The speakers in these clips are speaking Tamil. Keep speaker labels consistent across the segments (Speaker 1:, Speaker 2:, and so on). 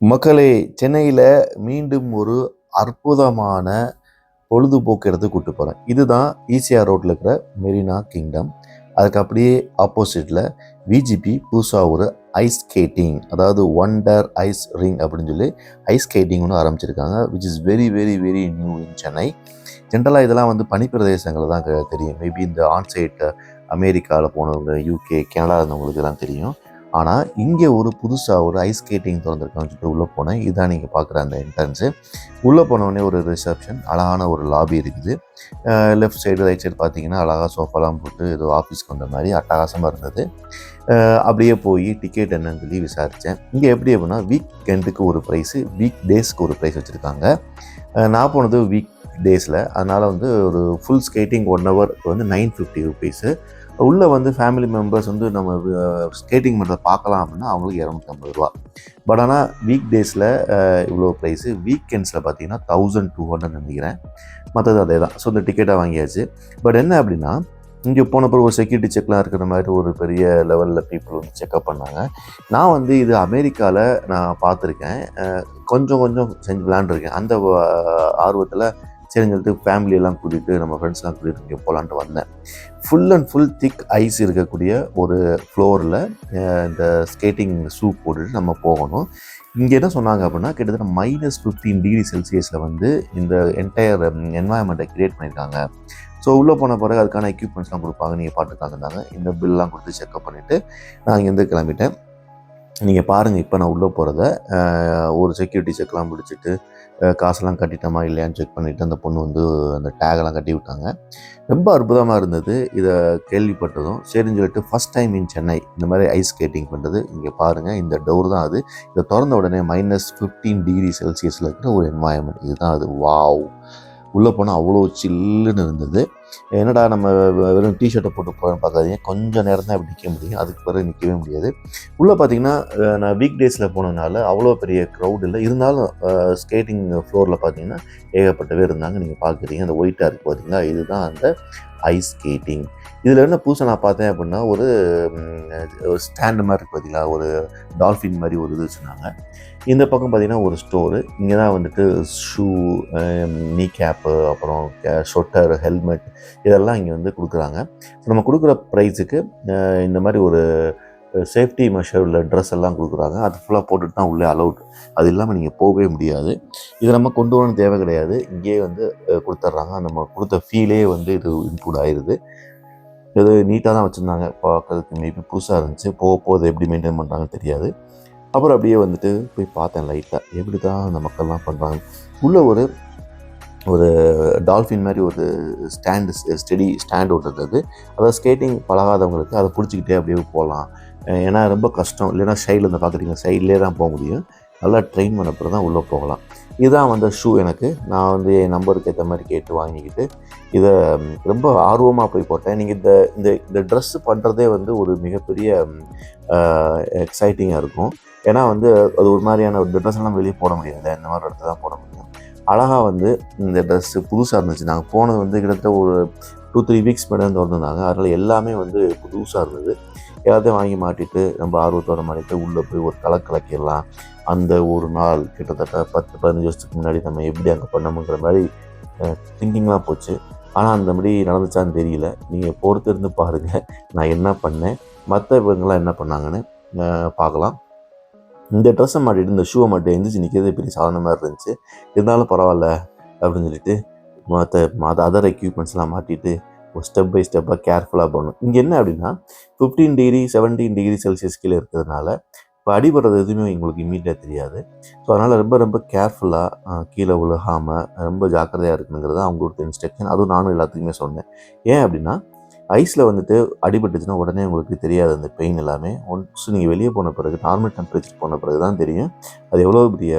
Speaker 1: மக்களே சென்னையில் மீண்டும் ஒரு அற்புதமான பொழுதுபோக்கு இடத்துக்கு கூட்டு போகிறேன் இதுதான் ஈசிஆர் ரோட்டில் இருக்கிற மெரினா கிங்டம். அதுக்கு அப்படியே ஆப்போசிட்டில் விஜிபி புதுசாக ஒரு ஐஸ் ஸ்கேட்டிங் அதாவது ஒண்டர் ஐஸ் ரிங் அப்படின்னு சொல்லி ஐஸ் ஸ்கேட்டிங் ஒன்று ஆரம்பிச்சிருக்காங்க which is very very very new in Chennai ஜென்ரலாக இதெல்லாம் வந்து பனிப்பிரதேசங்கள் தான் க- தெரியும். மேபி இந்த ஆன்சைட் அமெரிக்காவில் போனவங்க யூகே கனடா இருந்தவங்களுக்கு தான் தெரியும். ஆனால் இங்கே ஒரு புதுசாக ஒரு ஐஸ் ஸ்கேட்டிங் திறந்துருக்கான்னு சொல்லிட்டு உள்ளே போனேன். இதான் நீங்கள் பார்க்குற அந்த என்ட்ரன்ஸு உள்ளே போனோடனே ஒரு ரிசப்ஷன் அழகான ஒரு லாபி இருக்குது. லெஃப்ட் சைடு ரைட் சைடு பார்த்தீங்கன்னா அழகாக சோஃபாலாம் போட்டு ஏதோ ஆஃபீஸ்க்கு வந்த மாதிரி அட்டகாசமாக இருந்தது. அப்படியே போய் டிக்கெட் என்னன்னு சொல்லி விசாரித்தேன் இங்கே எப்படி அப்படின்னா வீக் எண்டுக்கு ஒரு ப்ரைஸு வீக் டேஸ்க்கு ஒரு ப்ரைஸ் வச்சுருக்காங்க. நான் போனது வீக் டேஸில் அதனால் வந்து ஒரு ஃபுல் ஸ்கேட்டிங் ஒன் ஹவருக்கு வந்து நைன் ஃபிஃப்டி ருபீஸு உள்ளே வந்து ஃபேமிலி மெம்பர்ஸ் வந்து நம்ம ஸ்கேட்டிங் பண்ணுறத பார்க்கலாம் அப்படின்னா அவங்களுக்கு இரநூத்தம்பது ரூபா. பட் ஆனால் வீக் டேஸில் இவ்வளோ ப்ரைஸு வீக்கெண்ட்ஸில் பார்த்தீங்கன்னா தௌசண்ட் டூ ஹண்ட்ரட் நினைக்கிறேன். மற்றது அதே தான் ஸோ இந்த டிக்கெட்டாக வாங்கியாச்சு. பட் என்ன அப்படின்னா இங்கே போன பிறகு ஒரு செக்யூரிட்டி செக்லாம் இருக்கிற மாதிரி ஒரு பெரிய லெவலில் பீப்புள் வந்து செக்அப் பண்ணாங்க. நான் வந்து இது அமெரிக்காவில் நான் பார்த்துருக்கேன். கொஞ்சம் கொஞ்சம் செஞ்சு விளாண்டுருக்கேன் அந்த ஆர்வத்தில் சரின்னு சொல்லிட்டு ஃபேமிலியெல்லாம் கூட்டிகிட்டு நம்ம ஃப்ரெண்ட்ஸ்லாம் கூட்டிகிட்டு இங்கே போகலான்ட்டு வந்தேன். Full and full thick ice இருக்கக்கூடிய ஒரு ஃப்ளோரில் இந்த ஸ்கேட்டிங் ஷூ போட்டுட்டு நம்ம போகணும். இங்கே என்ன சொன்னாங்க அப்படின்னா கிட்டத்தட்ட மைனஸ் ஃபிஃப்டீன் டிகிரி செல்சியஸில் வந்து இந்த என்டையர் என்வாயன்மெண்ட்டை க்ரியேட் பண்ணியிருக்காங்க. ஸோ உள்ளே போன பிறகு அதுக்கான எக்யூப்மெண்ட்ஸ்லாம் கொடுப்பாங்க. நீங்கள் பாட்டுக்காங்க இந்த பில்லாம் கொடுத்து செக்அப் பண்ணிவிட்டு நான் இங்கேருந்து கிளம்பிட்டேன். நீங்கள் பாருங்கள் இப்போ நான் உள்ளே போகிறத ஒரு செக்யூரிட்டி செக்லாம் பிடிச்சிட்டு காசெல்லாம் கட்டிட்டோமா இல்லையான்னு செக் பண்ணிவிட்டு அந்த பொண்ணு வந்து அந்த டேகெல்லாம் கட்டி விட்டாங்க. ரொம்ப அற்புதமாக இருந்தது. இதை கேள்விப்பட்டதும் சரின்னு சொல்லிட்டு ஃபஸ்ட் டைம் இன் சென்னை இந்த மாதிரி ஐஸ் ஸ்கேட்டிங் பண்ணுறது இங்கே பாருங்கள் இந்த டோர் தான் அது. இதை திறந்த உடனே மைனஸ் ஃபிஃப்டீன் டிகிரி செல்சியஸில் இருக்கிற ஒரு என்வாயன்மெண்ட் இதுதான் அது. வாவ் உள்ளே போனால் அவ்வளோ சில்லுன்னு இருந்தது. என்னடா நம்ம வெறும் டிஷர்ட்டை போட்டு போகிறோன்னு பார்க்காதீங்க. கொஞ்சம் நேரம் தான் இப்படி நிற்க முடியும். அதுக்கு பிறகு நிற்கவே முடியாது. உள்ளே பார்த்தீங்கன்னா நான் வீக் டேஸில் போனதுனால அவ்வளோ பெரிய க்ரௌட் இல்லை. இருந்தாலும் ஸ்கேட்டிங் ஃப்ளோரில் பார்த்தீங்கன்னா ஏகப்பட்ட பேர் இருந்தாங்க. நீங்கள் பார்க்குறீங்க. அந்த ஒயிட்டாக இருக்குது பார்த்தீங்களா? இதுதான் அந்த ஐஸ் ஸ்கேட்டிங் இதில் என்ன புதுசாக நான் பார்த்தேன் அப்படின்னா ஒரு ஒரு ஸ்டாண்டு மாதிரி இருக்குது பார்த்தீங்களா? ஒரு டால்ஃபின் மாதிரி ஒரு இது வச்சுருந்தாங்க. இந்த பக்கம் பார்த்திங்கன்னா ஒரு ஸ்டோரு இங்கே தான் வந்துட்டு ஷூ நீ கேப்பு அப்புறம் ஷொட்டர் ஹெல்மெட் இதெல்லாம் இங்கே வந்து கொடுக்குறாங்க. நம்ம கொடுக்குற ப்ரைஸுக்கு இந்த மாதிரி ஒரு சேஃப்டி மெஷர் உள்ள ட்ரெஸ் எல்லாம் கொடுக்குறாங்க. அது ஃபுல்லாக போட்டுட்டு தான் உள்ளே அலௌட் அது இல்லாமல் நீங்கள் போகவே முடியாது. இதை நம்ம கொண்டு வரணும் தேவை கிடையாது. இங்கேயே வந்து கொடுத்துட்றாங்க நம்ம கொடுத்த ஃபீலே வந்து இது இன்க்ளூட் ஆயிடுது இது நீட்டாக தான் வச்சுருந்தாங்க. பார்க்கறதுக்கு மேபி புதுசாக இருந்துச்சு. போக போது எப்படி மெயின்டைன் பண்ணுறாங்கன்னு தெரியாது. அப்புறம் அப்படியே வந்துட்டு போய் பார்த்தேன் லைட்டாக எப்படி தான் அந்த மக்கள்லாம் பண்ணுறாங்க உள்ளே ஒரு ஒரு டால்ஃபின் மாதிரி ஒரு ஸ்டாண்டு ஸ்டெடி ஸ்டாண்ட் ஒன்று இருந்தது. அதாவது ஸ்கேட்டிங் பழகாதவங்களுக்கு அதை பிடிச்சிக்கிட்டே அப்படியே போகலாம். ஏன்னா ரொம்ப கஷ்டம். இல்லைன்னா சைடில் இருந்து பார்க்குறீங்க சைட்லேயே தான் போக முடியும். நல்லா ட்ரெயின் பண்ண பிறகு தான் உள்ளே போகலாம். இதுதான் வந்த ஷூ எனக்கு. நான் வந்து என் நம்பருக்கு ஏற்ற மாதிரி கேட்டு வாங்கிக்கிட்டு இதை ரொம்ப ஆர்வமாக போய் போட்டேன். நீங்கள் இந்த இந்த இந்த ட்ரெஸ்ஸு பண்ணுறதே வந்து ஒரு மிகப்பெரிய எக்ஸைட்டிங்காக இருக்கும். ஏன்னா வந்து அது ஒரு மாதிரியான ஒரு ட்ரெஸ்லாம் வெளியே போட முடியாது. இந்த மாதிரி இடத்துல தான் போட முடியும். அழகாக வந்து இந்த ட்ரெஸ்ஸு புதுசாக இருந்துச்சு. நாங்கள் போனது வந்து கிட்டத்தட்ட ஒரு டூ த்ரீ வீக்ஸ் முன்னாடி திறந்துருந்தாங்க. அதனால் எல்லாமே வந்து புதுசாக இருந்தது. எல்லாத்தையும் வாங்கி மாட்டிட்டு நம்ம ஆர்வத்தோட மாட்டிட்டு உள்ளே போய் ஒரு களை கலக்கிடலாம். அந்த ஒரு நாள் கிட்டத்தட்ட பத்து பதினஞ்சு வருஷத்துக்கு முன்னாடி நம்ம எப்படி அங்கே பண்ணோமுங்கிற மாதிரி திங்கிங்லாம் போச்சு. ஆனால் அந்த மாதிரி நடந்துச்சான்னு தெரியல. நீங்கள் பொறுத்திருந்து பாருங்கள் நான் என்ன பண்ணேன்? மற்ற இவங்கெல்லாம் என்ன பண்ணாங்கன்னு பார்க்கலாம். இந்த ட்ரெஸ்ஸை மாட்டிட்டு இந்த ஷூவை மாட்டி எழுந்துச்சு நிற்கிறது பெரிய சாதனை மாதிரி இருந்துச்சு. இருந்தாலும் பரவாயில்ல அப்படின்னு சொல்லிட்டு மற்ற மற்ற அதர் எக்யூப்மெண்ட்ஸ்லாம் மாட்டிட்டு ஒரு ஸ்டெப் பை ஸ்டெப்பாக கேர்ஃபுல்லாக போகணும் இங்கே என்ன அப்படின்னா fifteen degree seventeen degree celsius கீழே இருக்கிறதுனால இப்போ அடிபடுறது எதுவுமே எங்களுக்கு இம்மீடியட்டாக தெரியாது. ஸோ அதனால் ரொம்ப ரொம்ப கேர்ஃபுல்லாக கீழே விழுகாமல் ரொம்ப ஜாக்கிரதையாக இருக்கணுங்கிறது அவங்களுக்கு இன்ஸ்ட்ரக்ஷன் அதுவும் நானும் எல்லாத்துக்குமே சொன்னேன். ஏன் அப்படின்னா ஐஸில் வந்துட்டு அடிபட்டுச்சுன்னா உடனே உங்களுக்கு தெரியாது அந்த பெயின் எல்லாமே. ஒன்ஸ் நீங்கள் வெளியே போன பிறகு நார்மல் டெம்பரேச்சர் போன பிறகு தான் தெரியும். அது எவ்வளோ பெரிய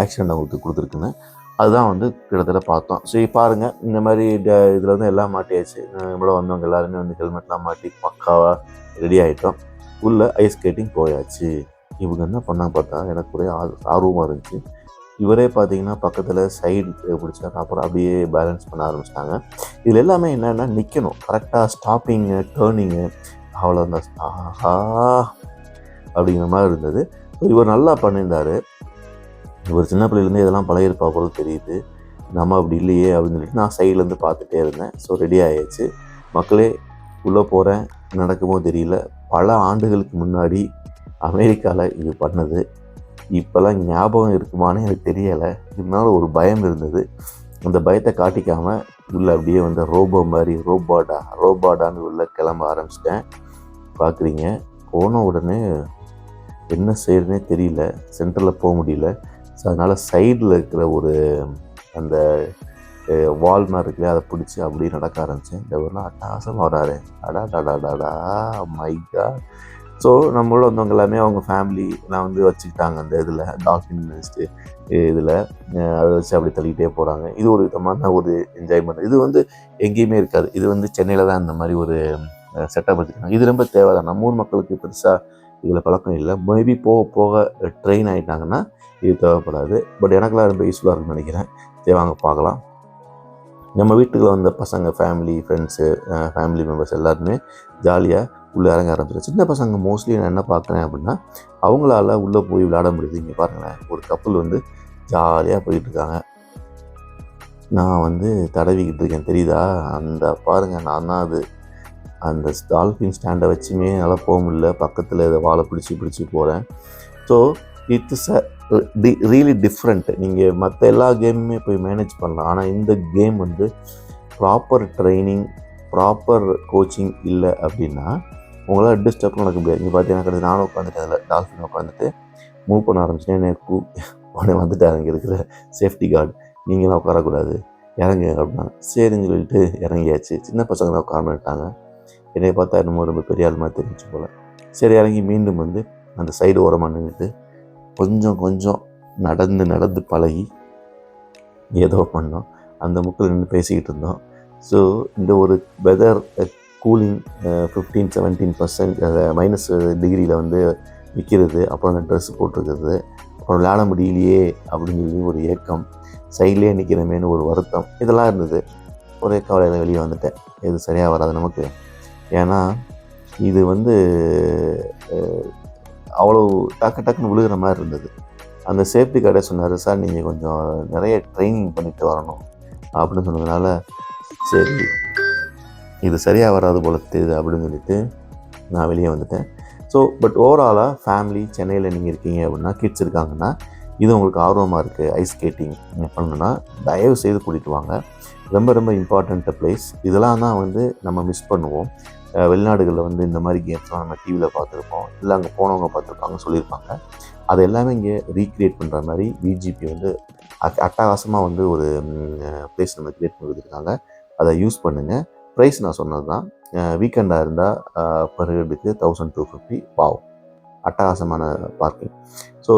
Speaker 1: ஆக்சிடென்ட் அவங்களுக்கு கொடுத்துருக்குன்னு. அதுதான் வந்து கிட்டத்தட்ட பார்த்தோம். சரி பாருங்கள் இந்த மாதிரி இதில் வந்து எல்லாம் மாட்டியாச்சு. நம்மள வந்தவங்க எல்லாருமே வந்து ஹெல்மெட்லாம் மாட்டி பக்காவாக ரெடி ஆகிட்டோம் உள்ளே ஐஸ் ஸ்கேட்டிங் போயாச்சு. இவங்க என்ன பண்ணாங்க பார்த்தா எனக்கு ஒரே ஆர் ஆர்வமாக இருந்துச்சு. இவரே பார்த்தீங்கன்னா பக்கத்தில் சைடு பிடிச்சாரு அப்புறம் அப்படியே பேலன்ஸ் பண்ண ஆரம்பிச்சிட்டாங்க. இதில் எல்லாமே என்னென்னா நிற்கணும் கரெக்டாக ஸ்டாப்பிங்கு டேர்னிங்கு அவ்வளோ அந்த ஆஹா அப்படிங்கிற மாதிரி இருந்தது. இவர் நல்லா பண்ணியிருந்தார். இவர் சின்ன பிள்ளையிலேருந்து இதெல்லாம் பழகிருப்பா போல தெரியுது. நம்ம அப்படி இல்லையே அப்படின்னு சொல்லிட்டு நான் சைட்லேருந்து பார்த்துட்டே இருந்தேன். ஸோ ரெடி ஆகிடுச்சு மக்களே உள்ளே போகிறேன் நடக்குமோ தெரியல. பல ஆண்டுகளுக்கு முன்னாடி அமெரிக்காவில் இது பண்ணது. இப்போல்லாம் ஞாபகம் இருக்குமான்னு எனக்கு தெரியலை. இருந்தாலும் ஒரு பயம் இருந்தது. அந்த பயத்தை காட்டிக்காமல் உள்ளே அப்படியே வந்து ரோபோ மாதிரி ரோபாடா ரோபாடான்னு உள்ளே கிளம்ப ஆரம்பிச்சிட்டேன். பார்க்குறீங்க போன உடனே என்ன செய்யறதுனே தெரியல. சென்டரில் போக முடியல. ஸோ அதனால் சைடில் இருக்கிற ஒரு அந்த வால் மாதிரி இருக்குல்ல அதை பிடிச்சி அப்படியே நடக்க ஆரம்பித்தேன் இந்த ஒரு அட்டகாசம் வராரு அடா டாடா டாடா மைக்கா ஸோ நம்மளோட வந்தவங்க எல்லாமே அவங்க ஃபேமிலி நான் வந்து வச்சுக்கிட்டாங்க அந்த இதில் டால்ஃபின் இதில். அதை வச்சு அப்படி தள்ளிக்கிட்டே போகிறாங்க இது ஒரு விதமான ஒரு என்ஜாய்மெண்ட் இது வந்து எங்கேயுமே இருக்காது. இது வந்து சென்னையில் தான் இந்த மாதிரி ஒரு செட்டப் வச்சுருக்காங்க. இது ரொம்ப தேவைதான். நம்ம ஊர் மக்களுக்கு பெருசாக இதில் பழக்கம் இல்லை. மேபி போக போக ட்ரெயின் ஆகிட்டாங்கன்னா இது தேவைப்படாது. பட் எனக்குலாம் ரொம்ப யூஸ்ஃபுல்லாக இருக்குன்னு நினைக்கிறேன். தேவாங்க பார்க்கலாம். நம்ம வீட்டுக்குள்ள வந்த பசங்க ஃபேமிலி ஃப்ரெண்ட்ஸு ஃபேமிலி மெம்பர்ஸ் எல்லாருமே ஜாலியாக உள்ளே இறங்க ஆரம்பிச்சிடும் சின்ன பசங்க மோஸ்ட்லி நான் என்ன பார்க்குறேன் அப்படின்னா அவங்களால உள்ளே போய் விளையாட முடியுது. இங்கே பாருங்களேன் ஒரு கப்பல் வந்து ஜாலியாக போயிட்டுருக்காங்க. நான் வந்து தடவிக்கிட்டு இருக்கேன். தெரியுதா? அந்த பாருங்கள் நான் தான் அது. அந்த டால்ஃபின் ஸ்டாண்டை வச்சுமே என்னால் போக முடியல. பக்கத்தில் இதை வாழை பிடிச்சி பிடிச்சி போகிறேன் ஸோ இட் இஸ் அ டி ரியலி டிஃப்ரெண்ட் நீங்கள் மற்ற எல்லா கேமுமே போய் மேனேஜ் பண்ணலாம். ஆனால் இந்த கேம் வந்து ப்ராப்பர் ட்ரைனிங் ப்ராப்பர் கோச்சிங் இல்லை அப்படின்னா உங்களால் டிஸ்டர்ப் நடக்க முடியாது. இங்கே பார்த்தீங்கன்னா கிடையாது நானும் உட்காந்துட்டு அதில். டால்ஃபின் உட்காந்துட்டு மூவ் பண்ண ஆரம்பிச்சிட்டேன். எனக்கு கூ உடனே வந்துட்டார் இங்கே இருக்கிற சேஃப்டி கார்டு நீங்களாம் உட்காரக்கூடாது. இறங்க அப்படின்னா சரின்னு சொல்லிட்டு இறங்கியாச்சு. சின்ன பசங்க தான் உட்காந்துட்டாங்க என்னை பார்த்தா என்னமோ ரொம்ப பெரிய ஆள் மாதிரி தெரிஞ்சு போல். சரி இறங்கி மீண்டும் வந்து அந்த சைடு ஓரமாக நின்றுட்டு கொஞ்சம் கொஞ்சம் நடந்து நடந்து பழகி ஏதோ பண்ணோம். அந்த முக்கில் நின்று பேசிக்கிட்டு இருந்தோம். ஸோ இந்த ஒரு weather cooling fifteen seventeen percent minus டிகிரியில் வந்து விற்கிறது அப்புறம் அந்த ட்ரெஸ் போட்டிருக்கிறது அப்புறம் விளையாட முடியலையே அப்படின்னு சொல்லி ஒரு ஏக்கம் சைட்லேயே நிற்கிறமேனு ஒரு வருத்தம் இதெல்லாம் இருந்தது. ஒரே கவலையில் வெளியே வந்துட்டேன். இது சரியாக வராது நமக்கு. ஏன்னா இது வந்து அவ்வளோ டக்கு டக்குன்னு விழுகிற மாதிரி இருந்தது. அந்த சேஃப்டி கார்டே சொன்னார் சார் நீங்கள் கொஞ்சம் நிறைய ட்ரைனிங் பண்ணிட்டு வரணும். அப்படின்னு சொன்னதுனால சரி இது சரியாக வராது போல தெரியுது அப்படின்னு சொல்லிட்டு நான் வெளியே வந்துட்டேன். ஸோ பட் ஓவராலாக ஃபேமிலி சென்னையில் நீங்கள் இருக்கீங்க அப்படின்னா கிட்ஸ் இருக்காங்கன்னா இது உங்களுக்கு ஆர்வமாக இருக்குது ஐஸ் ஸ்கேட்டிங் பண்ணணுன்னா தயவு செய்து கூட்டிகிட்டு வாங்க. ரொம்ப ரொம்ப இம்பார்ட்டண்ட்டு பிளேஸ் இதெல்லாம் தான் வந்து நம்ம மிஸ் பண்ணுவோம். வெளிநாடுகளில் வந்து இந்த மாதிரி கேம்ஸ்லாம் நம்ம டிவியில் பார்த்துருப்போம். இல்லை அங்கே போனவங்க பார்த்துருப்பாங்க சொல்லியிருப்பாங்க. அது எல்லாமே இங்கே ரீக்ரியேட் பண்ணுற மாதிரி பிஜிபி வந்து அட் அட்டகாசமாக வந்து ஒரு ப்ளேஸ் நம்ம க்ரியேட் பண்ணி கொடுத்துருக்காங்க அதை யூஸ் பண்ணுங்கள் ப்ரைஸ் நான் சொன்னது தான் வீக்கெண்டாக இருந்தால் பர் ஹெட்டுக்கு தௌசண்ட் டூ ஃபிஃப்டி பாவம். அட்டகாசமான பார்க்கிங் ஸோ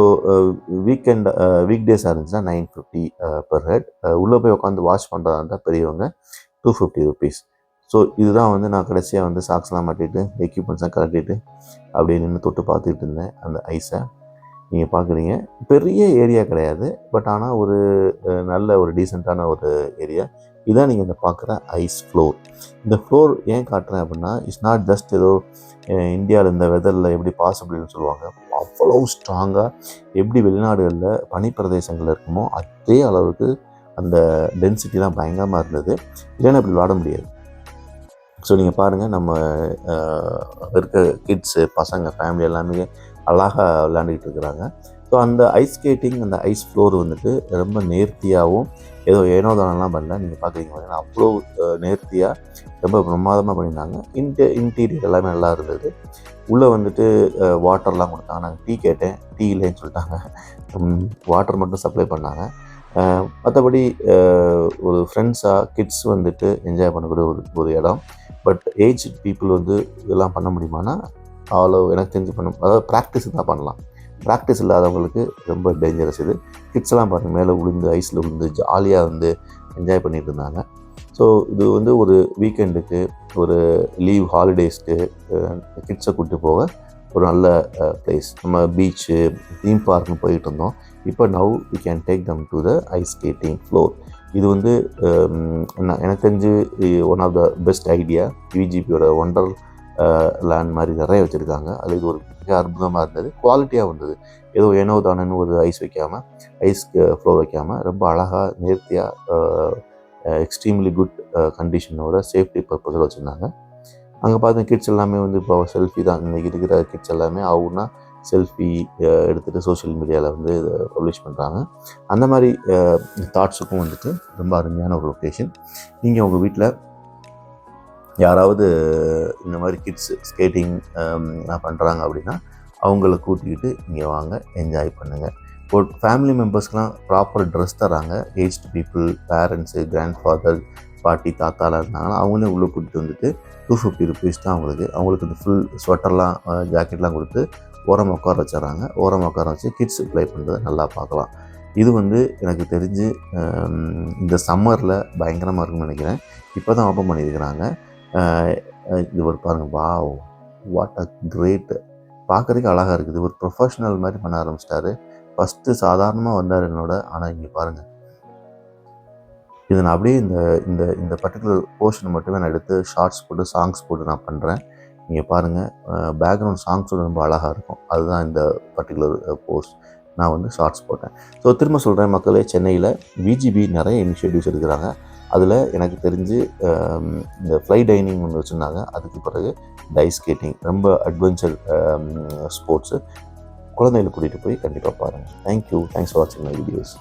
Speaker 1: வீக்கெண்ட் வீக் டேஸாக இருந்துச்சுன்னா நைன் ஃபிஃப்டி பர் ஹெட் உள்ளே போய் உட்காந்து வாஷ் பண்ணுறதா இருந்தால் பெரியவங்க டூ ஃபிஃப்டி ருபீஸ் ஸோ இதுதான் வந்து நான் கடைசியாக வந்து சாக்ஸ்லாம் மாட்டிட்டு எக்யூப்மெண்ட்ஸ்லாம் கலட்டிட்டு அப்படியே நின்று தொட்டு பார்த்துட்டு இருந்தேன் அந்த ஐஸை நீங்கள் பார்க்குறீங்க பெரிய ஏரியா கிடையாது. பட் ஆனால் ஒரு நல்ல ஒரு டீசெண்டான ஒரு ஏரியா இதான் நீங்கள் இந்த பார்க்குற ஐஸ் ஃப்ளோர் இந்த ஃப்ளோர் ஏன் காட்டுறேன் அப்படின்னா இட்ஸ் நாட் ஜஸ்ட் ஏதோ இந்தியாவில் இந்த வெதரில் எப்படி பாசிபிள்னு சொல்லுவாங்க. அவ்வளோ ஸ்ட்ராங்காக எப்படி வெளிநாடுகளில் பனிப்பிரதேசங்கள் இருக்குமோ அதே அளவுக்கு அந்த டென்சிட்டிலாம் பயங்கரமாக இருந்தது. இல்லைன்னா இப்படி விளாட முடியாது. ஸோ நீங்கள் பாருங்கள் நம்ம இருக்க கிட்ஸு பசங்க ஃபேமிலி எல்லாமே அழகாக விளையாண்டுக்கிட்டு இருக்கிறாங்க. ஸோ அந்த ஐஸ் ஸ்கேட்டிங் அந்த ஐஸ் ஃப்ளோர் வந்துட்டு ரொம்ப நேர்த்தியாகவும் ஏதோ ஏனோதானம்லாம் பண்ணல. நீங்கள் பார்க்குறீங்க பார்த்தீங்கன்னா அவ்வளோ நேர்த்தியாக ரொம்ப பிரமாதமாக பண்ணியிருந்தாங்க. இன்ட இன்டீரியர் எல்லாமே நல்லா இருந்தது. உள்ளே வந்துட்டு வாட்டர்லாம் கொடுத்தாங்க. நாங்கள் டீ கேட்டேன். டீ இல்லைன்னு சொல்லிட்டாங்க. வாட்டர் மட்டும் சப்ளை பண்ணாங்க. மற்றபடி ஒரு ஃப்ரெண்ட்ஸாக கிட்ஸ் வந்துட்டு என்ஜாய் பண்ணக்கூடிய ஒரு ஒரு இடம். பட் ஏஜ் பீப்புள் வந்து இதெல்லாம் பண்ண முடியுமானா அவ்வளோ எனக்கு தெரிஞ்சு பண்ண அதாவது ப்ராக்டிஸ் தான் பண்ணலாம். ப்ராக்டிஸ் இல்லாதவங்களுக்கு ரொம்ப டேஞ்சரஸ் இது. கிட்ஸ்லாம் பாருங்கள் மேலே விழுந்து ஐஸில் விழுந்து ஜாலியாக வந்து என்ஜாய் பண்ணிகிட்டு இருந்தாங்க. ஸோ இது வந்து ஒரு வீக்கெண்டுக்கு ஒரு லீவ் ஹாலிடேஸ்க்கு கிட்ஸை கூப்பிட்டு போக ஒரு நல்ல பிளேஸ் நம்ம பீச்சு தீம் பார்க்னு போயிட்டு இருந்தோம். இப்போ now we can take them to the ice skating floor இது வந்து எனக்கு தெரிஞ்சு one of the best idea பிஜிபியோட wonderland மாதிரி நிறைய வச்சுருக்காங்க. அது இது ஒரு மிக அற்புதமாக இருந்தது. குவாலிட்டியாக இருந்தது ஏதோ ஏனோ தானன்னு ஒரு ஐஸ் வைக்காமல் ஐஸ் ஃப்ளோர் வைக்காமல் ரொம்ப அழகாக நேர்த்தியாக எக்ஸ்ட்ரீம்லி குட் கண்டிஷனோட சேஃப்டி பர்பஸில் வச்சுருந்தாங்க. அங்கே பார்த்த கிட்ஸ் எல்லாமே வந்து இப்போ செல்ஃபி தான். இன்றைக்கி இருக்கிற கிட்ஸ் எல்லாமே ஆகுனா செல்ஃபி எடுத்துகிட்டு சோஷியல் மீடியாவில் வந்து பப்ளிஷ் பண்ணுறாங்க அந்த மாதிரி தாட்ஸுக்கும் வந்துட்டு ரொம்ப அருமையான ஒரு லொக்கேஷன் நீங்கள் உங்கள் வீட்டில் யாராவது இந்த மாதிரி கிட்ஸ் ஸ்கேட்டிங் பண்ணுறாங்க அப்படின்னா அவங்கள கூட்டிக்கிட்டு இங்கே வாங்க என்ஜாய் பண்ணுங்கள் ஒரு ஃபேமிலி மெம்பர்ஸ்க்கெலாம் ப்ராப்பர் ட்ரெஸ் தராங்க. Aged people parents grandfather பாட்டி தாத்தாலாம் இருந்தாங்கன்னா அவங்களே உள்ளே கூட்டிகிட்டு வந்துட்டு டூ ஃபிஃப்டி ருபீஸ் தான் அவங்களுக்கு. அவங்களுக்கு இந்த ஃபுல் ஸ்வெட்டர்லாம் ஜாக்கெட்லாம் கொடுத்து ஓரம் உட்கார வச்சுறாங்க ஓரம் உட்கார வச்சு கிட்ஸ் ப்ளே பண்ணுறதை நல்லா பார்க்கலாம். இது வந்து எனக்கு தெரிஞ்சு um, இந்த சம்மரில் பயங்கரமாக இருக்கும்னு நினைக்கிறேன். இப்போ தான் ஓப்பன் பண்ணியிருக்கிறாங்க. இது ஒரு பாருங்கள் வா வாட் அ கிரேட் பார்க்குறதுக்கு அழகாக இருக்குது. ஒரு ப்ரொஃபஷ்னல் மாதிரி பண்ண ஆரம்பிச்சிட்டாரு. ஃபஸ்ட்டு சாதாரணமாக வந்தார் என்னோட ஆனால் இங்கே பாருங்கள் இதை நான் அப்படியே இந்த இந்த இந்த பர்டிகுலர் போர்ஷன் மட்டுமே நான் எடுத்து ஷார்ட்ஸ் போட்டு சாங்ஸ் போட்டு நான் பண்ணுறேன் நீங்கள் பாருங்கள் பேக்ரவுண்ட் சாங்ஸோட ரொம்ப அழகாக இருக்கும். அதுதான் இந்த பர்டிகுலர் போஸ்ட் நான் வந்து ஷார்ட்ஸ் போட்டேன். ஸோ திரும்ப சொல்கிறேன் மக்களே சென்னையில் விஜிபி நிறைய இனிஷியேட்டிவ்ஸ் எடுக்கிறாங்க. அதில் எனக்கு தெரிஞ்சு இந்த ஃப்ளை டைனிங் ஒன்று வச்சுருந்தாங்க அதுக்கு பிறகு டைஸ் ஸ்கேட்டிங் ரொம்ப அட்வென்ச்சர் ஸ்போர்ட்ஸு குழந்தைகளை கூட்டிகிட்டு போய் கண்டிப்பாக பாருங்கள் தேங்க்யூ தேங்க்ஸ் ஃபார் வாட்சிங் மை வீடியோஸ்